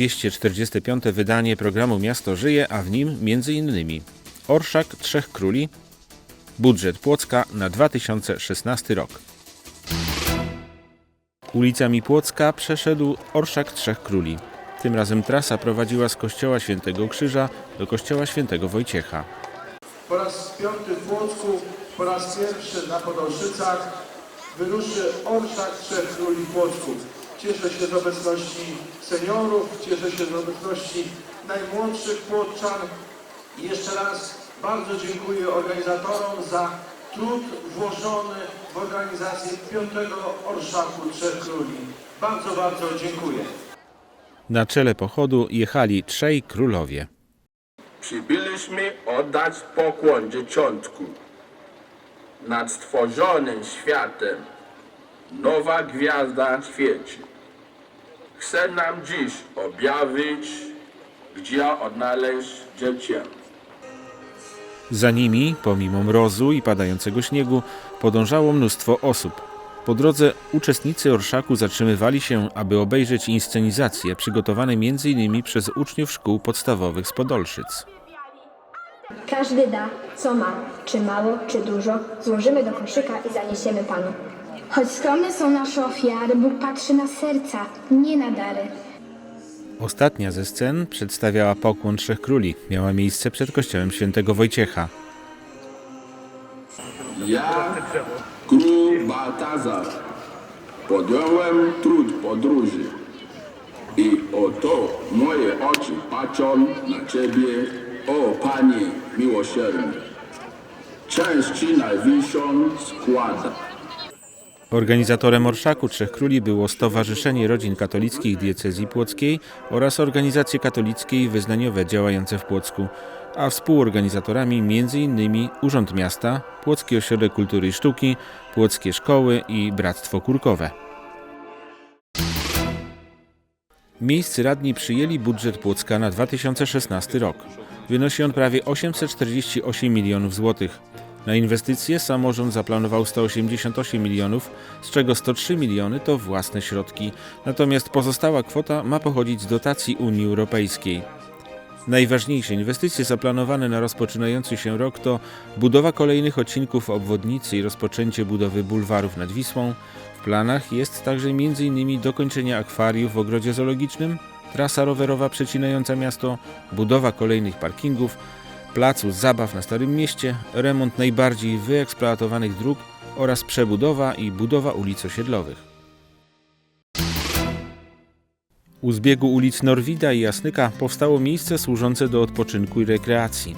245. wydanie programu Miasto Żyje, a w nim m.in. Orszak Trzech Króli, budżet Płocka na 2016 rok. Ulicami Płocka przeszedł Orszak Trzech Króli. Tym razem trasa prowadziła z kościoła Świętego Krzyża do kościoła Świętego Wojciecha. Po raz piąty w Płocku, po raz pierwszy na Podolszycach wyruszy Orszak Trzech Króli Płocków. Cieszę się z obecności seniorów, cieszę się z obecności najmłodszych Płotczan. I jeszcze raz bardzo dziękuję organizatorom za trud włożony w organizację piątego Orszaku Trzech Króli. Bardzo, bardzo dziękuję. Na czele pochodu jechali trzej królowie. Przybyliśmy oddać pokłon dzieciątku nad stworzonym światem. Nowa gwiazda świeci. Chce nam dziś objawić, gdzie odnaleźć dziecię. Za nimi, pomimo mrozu i padającego śniegu, podążało mnóstwo osób. Po drodze uczestnicy orszaku zatrzymywali się, aby obejrzeć inscenizacje przygotowane m.in. przez uczniów szkół podstawowych z Podolszyc. Każdy da, co ma, czy mało, czy dużo, złożymy do koszyka i zaniesiemy Panu. Choć skromne są nasze ofiary, Bóg patrzy na serca, nie na dary. Ostatnia ze scen przedstawiała pokłon Trzech Króli. Miała miejsce przed kościołem świętego Wojciecha. Ja, król Baltazar, podjąłem trud podróży i oto moje oczy patrzą na Ciebie, o Panie miłosierny. Część Ci najwyższą składa. Organizatorem Orszaku Trzech Króli było Stowarzyszenie Rodzin Katolickich Diecezji Płockiej oraz organizacje katolickie i wyznaniowe działające w Płocku, a współorganizatorami m.in. Urząd Miasta, Płocki Ośrodek Kultury i Sztuki, Płockie Szkoły i Bractwo Kurkowe. Miejscy radni przyjęli budżet Płocka na 2016 rok. Wynosi on prawie 848 milionów złotych. Na inwestycje samorząd zaplanował 188 milionów, z czego 103 miliony to własne środki, natomiast pozostała kwota ma pochodzić z dotacji Unii Europejskiej. Najważniejsze inwestycje zaplanowane na rozpoczynający się rok to budowa kolejnych odcinków obwodnicy i rozpoczęcie budowy bulwarów nad Wisłą. W planach jest także m.in. dokończenie akwariów w ogrodzie zoologicznym, trasa rowerowa przecinająca miasto, budowa kolejnych parkingów, placu zabaw na Starym Mieście, remont najbardziej wyeksploatowanych dróg oraz przebudowa i budowa ulic osiedlowych. U zbiegu ulic Norwida i Jasnyka powstało miejsce służące do odpoczynku i rekreacji.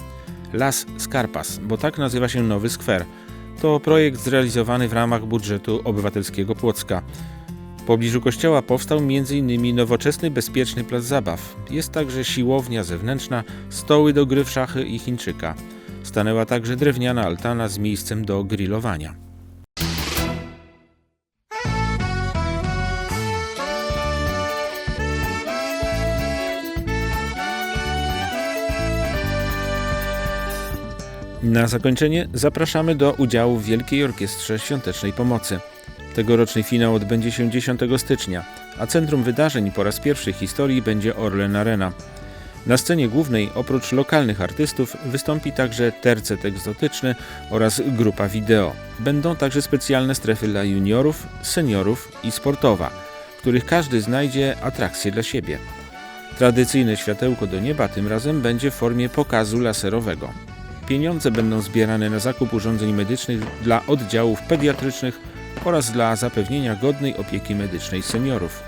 Las Skarpas, bo tak nazywa się nowy skwer. To projekt zrealizowany w ramach budżetu obywatelskiego Płocka. W pobliżu kościoła powstał m.in. nowoczesny, bezpieczny plac zabaw. Jest także siłownia zewnętrzna, stoły do gry w szachy i chińczyka. Stanęła także drewniana altana z miejscem do grillowania. Na zakończenie zapraszamy do udziału w Wielkiej Orkiestrze Świątecznej Pomocy. Tegoroczny finał odbędzie się 10 stycznia, a centrum wydarzeń po raz pierwszy w historii będzie Orlen Arena. Na scenie głównej oprócz lokalnych artystów wystąpi także tercet egzotyczny oraz grupa wideo. Będą także specjalne strefy dla juniorów, seniorów i sportowa, w których każdy znajdzie atrakcję dla siebie. Tradycyjne światełko do nieba tym razem będzie w formie pokazu laserowego. Pieniądze będą zbierane na zakup urządzeń medycznych dla oddziałów pediatrycznych oraz dla zapewnienia godnej opieki medycznej seniorów.